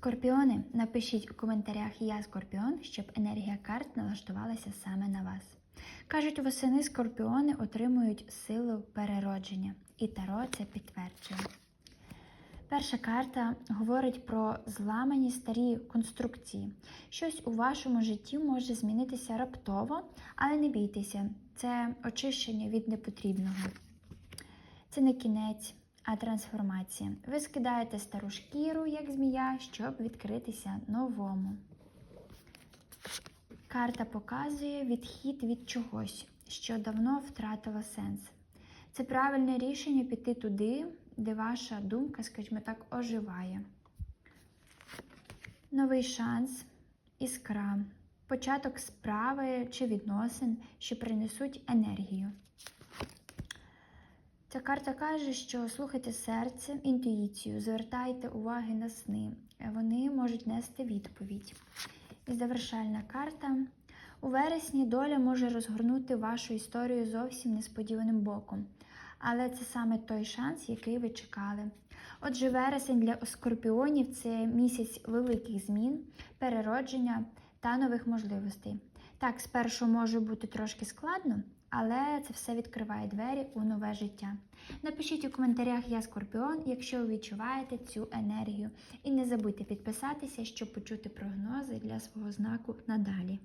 Скорпіони, напишіть у коментарях Я Скорпіон, щоб енергія карт налаштувалася саме на вас. Кажуть, восени скорпіони отримують силу переродження, і Таро це підтверджує. Перша карта говорить про зламані старі конструкції. Щось у вашому житті може змінитися раптово, але не бійтеся, це очищення від непотрібного. Це не кінець, а трансформація. Ви скидаєте стару шкіру, як змія, щоб відкритися новому. Карта показує відхід від чогось, що давно втратило сенс. Це правильне рішення піти туди, де ваша думка, скажімо так, оживає. Новий шанс, іскра, початок справи чи відносин, що принесуть енергію. Карта каже, що слухайте серце, інтуїцію, звертайте уваги на сни. Вони можуть нести відповідь. І завершальна карта. У вересні доля може розгорнути вашу історію зовсім несподіваним боком. Але це саме той шанс, який ви чекали. Отже, вересень для скорпіонів це місяць великих змін, переродження та нових можливостей. Так, спершу може бути трошки складно, але це все відкриває двері у нове життя. Напишіть у коментарях Я Скорпіон, якщо ви відчуваєте цю енергію. І не забудьте підписатися, щоб почути прогнози для свого знаку надалі.